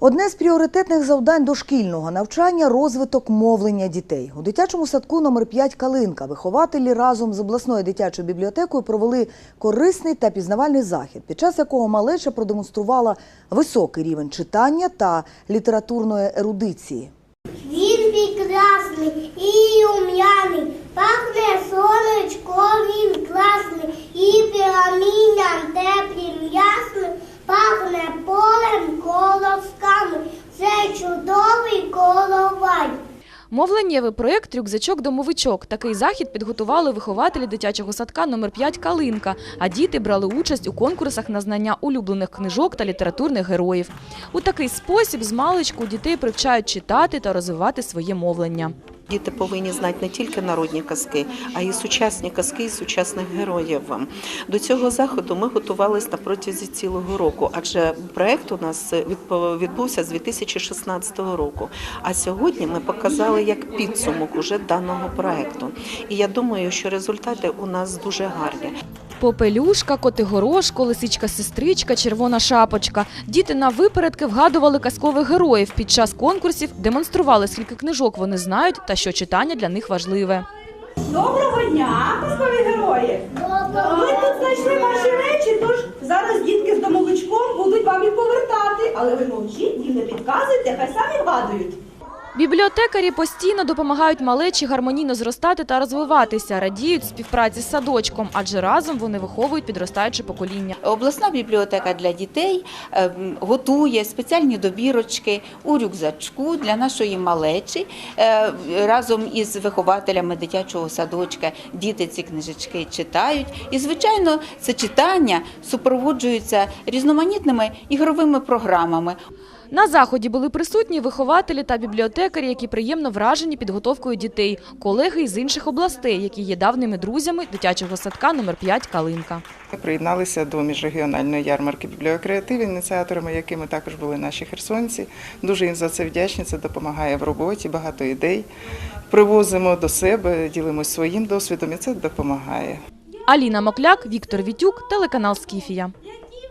Одне з пріоритетних завдань дошкільного навчання розвиток мовлення дітей. У дитячому садку номер 5 Калинка вихователі разом з обласною дитячою бібліотекою провели корисний та пізнавальний захід, під час якого малеча продемонструвала високий рівень читання та літературної ерудиції. Він прекрасний і ум'яний, пахне сонечко, він класний, і пірамідам теплим ясним, пахне полем колосками. Мовленнєвий проєкт Рюкзачок-домовичок. Такий захід підготували вихователі дитячого садка номер 5 Калинка, а діти брали участь у конкурсах на знання улюблених книжок та літературних героїв. У такий спосіб з маличку дітей привчають читати та розвивати своє мовлення. Діти повинні знати не тільки народні казки, а й сучасні казки і сучасних героїв. До цього заходу ми готувалися на протязі цілого року, адже проект у нас відбувся з 2016 року. А сьогодні ми показали як підсумок уже даного проекту. І я думаю, що результати у нас дуже гарні. Попелюшка, котигорошко, лисичка-сестричка, червона шапочка. Діти на випередки вгадували казкових героїв. Під час конкурсів демонстрували, скільки книжок вони знають та що читання для них важливе. Доброго дня, казкові герої! Ми тут знайшли ваші речі, тож зараз дітки з домовичком будуть вам їх повертати. Але ви мовчіть, їм не підказуйте, хай самі вгадують. Бібліотекарі постійно допомагають малечі гармонійно зростати та розвиватися, радіють співпраці з садочком, адже разом вони виховують підростаюче покоління. Обласна бібліотека для дітей е, готує спеціальні добірочки у рюкзачку для нашої малечі. Е, Разом із вихователями дитячого садочка діти ці книжечки читають. І, звичайно, це читання супроводжується різноманітними ігровими програмами. На заході були присутні вихователі та бібліотекарі, які приємно вражені підготовкою дітей, колеги із інших областей, які є давніми друзями дитячого садка номер 5 Калинка. Приєдналися до міжрегіональної ярмарки бібліокреатив, ініціаторами якими також були наші херсонці. Дуже їм за це вдячні. Це допомагає в роботі, багато ідей. Привозимо до себе, ділимося своїм досвідом, і це допомагає. Аліна Мокляк, Віктор Вітюк, телеканал Скіфія.